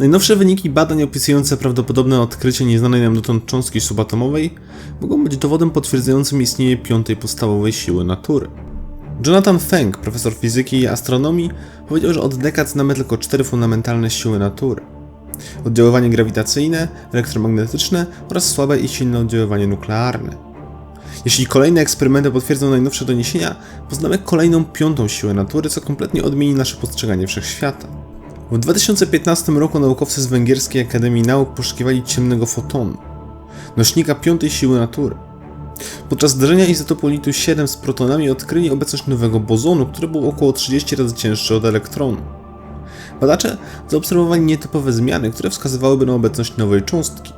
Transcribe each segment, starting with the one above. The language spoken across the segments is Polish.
Najnowsze wyniki badań opisujące prawdopodobne odkrycie nieznanej nam dotąd cząstki subatomowej mogą być dowodem potwierdzającym istnienie piątej podstawowej siły natury. Jonathan Feng, profesor fizyki i astronomii, powiedział, że od dekad znamy tylko cztery fundamentalne siły natury. Oddziaływanie grawitacyjne, elektromagnetyczne oraz słabe i silne oddziaływanie nuklearne. Jeśli kolejne eksperymenty potwierdzą najnowsze doniesienia, poznamy kolejną piątą siłę natury, co kompletnie odmieni nasze postrzeganie wszechświata. W 2015 roku naukowcy z Węgierskiej Akademii Nauk poszukiwali ciemnego fotonu, nośnika piątej siły natury. Podczas zdarzenia izotopu litu-7 z protonami odkryli obecność nowego bozonu, który był około 30 razy cięższy od elektronu. Badacze zaobserwowali nietypowe zmiany, które wskazywałyby na obecność nowej cząstki,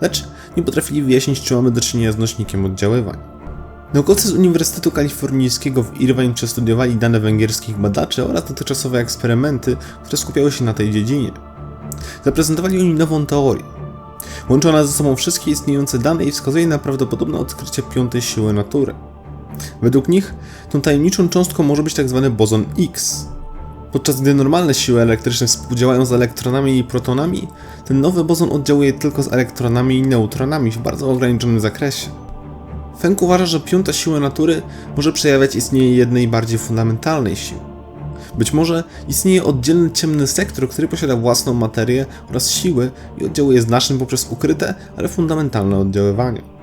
lecz nie potrafili wyjaśnić, czy mamy do czynienia z nośnikiem oddziaływań. Naukowcy z Uniwersytetu Kalifornijskiego w Irvine przestudiowali dane węgierskich badaczy oraz dotychczasowe eksperymenty, które skupiały się na tej dziedzinie. Zaprezentowali oni nową teorię. Łączy ona ze sobą wszystkie istniejące dane i wskazuje na prawdopodobne odkrycie piątej siły natury. Według nich tą tajemniczą cząstką może być tzw. bozon X. Podczas gdy normalne siły elektryczne współdziałają z elektronami i protonami, ten nowy bozon oddziałuje tylko z elektronami i neutronami w bardzo ograniczonym zakresie. Fenk uważa, że piąta siła natury może przejawiać istnienie jednej bardziej fundamentalnej siły. Być może istnieje oddzielny ciemny sektor, który posiada własną materię oraz siły i oddziałuje znacznym poprzez ukryte, ale fundamentalne oddziaływanie.